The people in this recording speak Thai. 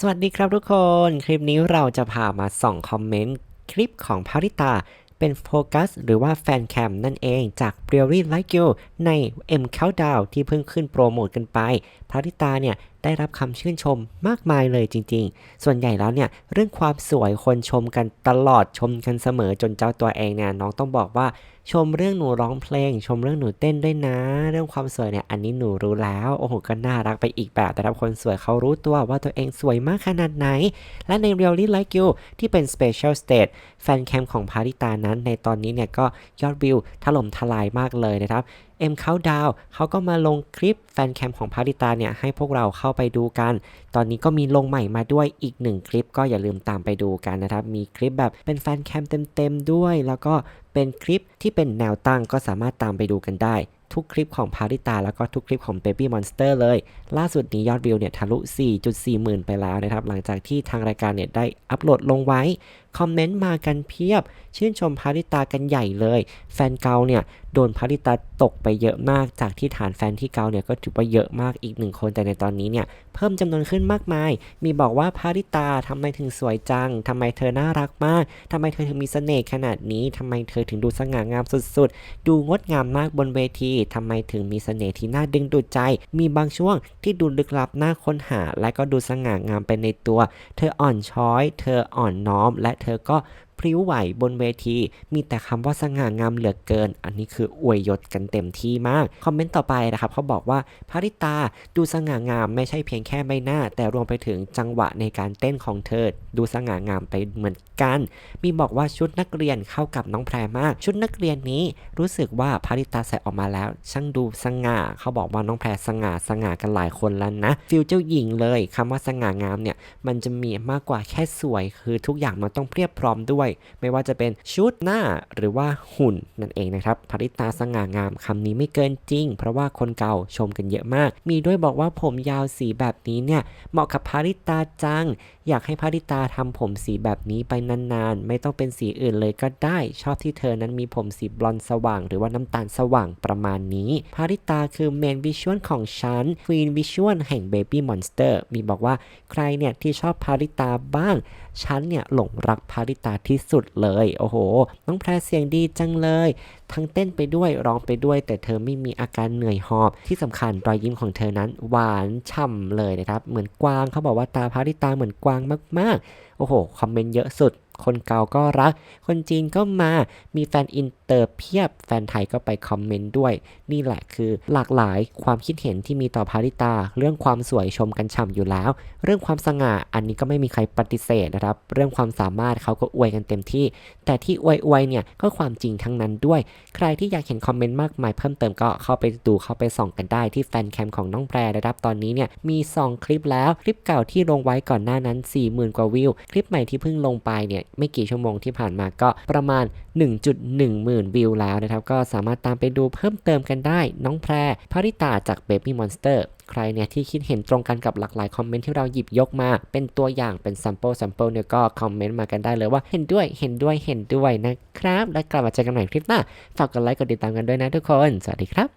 สวัสดีครับทุกคน คลิปนี้เราจะพามาส่องคอมเมนต์คลิปของพาริตา เป็นโฟกัสหรือว่าแฟนแคมนั่นเองจาก b r e l y Like You ใน M Countdown ที่เพิ่งขึ้นโปรโมทกันไปพาริตาเนี่ย ได้รับคำชื่นชมมากมายเลยจริง ๆ ส่วนใหญ่แล้วเนี่ยเรื่องความสวยคนชมกันตลอดชมกันเสมอจนเจ้าตัวเองเนี่ยน้องต้องบอกว่าชมเรื่องหนูร้องเพลง ชมเรื่องหนูเต้นด้วยนะ เรื่องความสวยเนี่ยอันนี้หนูรู้แล้วโอ้โหก็น่ารักไปอีกแบบ แต่ถ้าคนสวยเขารู้ตัวว่าตัวเองสวยมากขนาดไหน และใน Really Like You ที่เป็น Special Stage แฟนแคมของพาริตานั้นในตอนนี้เนี่ยก็ยอดวิวถล่มทลายมากเลยนะครับเอ็มเขาดาวเขาก็มาลงคลิปแฟนแคมของพาริตาเนี่ยให้พวกเราเข้าไปดูกัน ตอนนี้ก็มีลงใหม่มาด้วยอีกหนึ่งคลิปก็อย่าลืมตามไปดูกันนะครับ มีคลิปแบบเป็นแฟนแคมเต็มๆด้วย แล้วก็เป็นคลิปที่เป็นแนวตั้งก็สามารถตามไปดูกันได้ทุกคลิปของพาริตาแล้วก็ทุกคลิปของ Baby Monster เลย ล่าสุดนี้ยอดวิวเนี่ยทะลุ 4.4 หมื่นไปแล้วนะครับ หลังจากที่ทางรายการเนี่ยได้อัปโหลดลงไว้ คอมเมนต์มากันเพียบ ชื่นชมพาริตากันใหญ่เลย แฟนเกาเนี่ยโดนพาริตาตกไปเยอะมาก จากที่ฐานแฟนที่เกาเนี่ยก็ถือว่าเยอะมากอีกหนึ่งคน แต่ในตอนนี้เนี่ยเพิ่มจำนวนขึ้นมากมาย มีบอกว่าพาริตาทำไมถึงสวยจังทำไมเธอน่ารักมากทำไมเธอถึงมีเสน่ห์ขนาดนี้ทำไมเธอถึงดูสง่างามสุดๆ ดูงดงามมากบนเวทีทำไมถึงมีเสน่ห์ที่น่าดึงดูดใจ มีบางช่วงที่ดูลึกลับน่าค้นหา และก็ดูสง่างามไปในตัว เธออ่อนช้อย เธออ่อนน้อม และเธเธอก็ พริ้วไหวบนเวที มีแต่คำว่าสง่างามเหลือเกิน อันนี้คืออวยยศกันเต็มที่มาก คอมเมนต์ต่อไปนะครับเขาบอกว่าพาริตาดูสง่างามไม่ใช่เพียงแค่ใบหน้า แต่รวมไปถึงจังหวะในการเต้นของเธอ ดูสง่างามไปเหมือนกัน มีบอกว่าชุดนักเรียนเข้ากับน้องแพรมาก ชุดนักเรียนนี้รู้สึกว่าพาริตาใส่ออกมาแล้ว ช่างดูสง่า เขาบอกว่าน้องแพรสง่าสง่ากันหลายคนแล้วนะฟิลเจ้าหญิงเลยคำว่าสง่างามเนี่ยมันจะมีมากกว่าแค่สวย คือทุกอย่างมันต้องเพียบพร้อมด้วยไม่ว่าจะเป็นชุดหน้าหรือว่าหุ่นนั่นเองนะครับพาริตาสง่างามคำนี้ไม่เกินจริง เพราะว่าคนเก่าชมกันเยอะมาก มีด้วยบอกว่าผมยาวสีแบบนี้เนี่ยเหมาะกับพาริตาจัง อยากให้พาริตาทำผมสีแบบนี้ไปนานๆ ไม่ต้องเป็นสีอื่นเลยก็ได้ ชอบที่เธอนั้นมีผมสีบลอนด์สว่าง หรือว่าน้ำตาลสว่างประมาณนี้ พาริตาคือเมนวิชวลของฉันควีนวิชวลแห่ง Baby Monster มีบอกว่าใครเนี่ยที่ชอบพาริตาบ้าง ฉันเนี่ยหลงรักพาริตาที่สุดเลย โอ้โห น้องแพรเสียงดีจังเลย ทั้งเต้นไปด้วยร้องไปด้วย แต่เธอไม่มีอาการเหนื่อยหอบ ที่สำคัญรอยยิ้มของเธอนั้นหวานฉ่ำเลยนะครับ เหมือนกวางเขาบอกว่าตาพาริตาเหมือนกวางมากๆ โอ้โห คอมเมนต์เยอะสุด คนเกาก็รัก คนจีนก็มา มีแฟนอินเตอร์เพียบ แฟนไทยก็ไปคอมเมนต์ด้วย นี่แหละคือหลากหลายความคิดเห็นที่มีต่อพาริตา เรื่องความสวยชมกันฉ่ำอยู่แล้ว เรื่องความสง่าอันนี้ก็ไม่มีใครปฏิเสธนะครับ เรื่องความสามารถเขาก็อวยกันเต็มที่ แต่ที่อวยอวยเนี่ยก็ความจริงทั้งนั้นด้วย ใครที่อยากเห็นคอมเมนต์มากมายเพิ่มเติมก็เข้าไปดูเข้าไปส่องกันได้ที่แฟนแคมของน้องแพรนะครับ ตอนนี้เนี่ยมี 2 คลิปแล้ว คลิปเก่าที่ลงไว้ก่อนหน้านั้น 40,000 กว่าวิว คลิปใหม่ที่เพิ่งลงไปเนี่ยไม่กี่ชั่วโมงที่ผ่านมาก็ประมาณ 1.1 หมื่นวิวแล้วนะครับ ก็สามารถตามไปดูเพิ่มเติมกันได้ น้องแพรพริตาจาก Baby Monster ใครเนี่ยที่คิดเห็นตรงกันกับหลากหลายคอมเมนต์ที่เราหยิบยกมา เป็นตัวอย่างเป็น sample sample เนี่ยก็คอมเมนต์มากันได้เลยว่าเห็นด้วยเห็นด้วยเห็นด้วยนะครับ แล้วกลับมาเจอกันใหม่คลิปหน้าฝากกดไลค์กดติดตามกันด้วยนะทุกคน สวัสดีครับ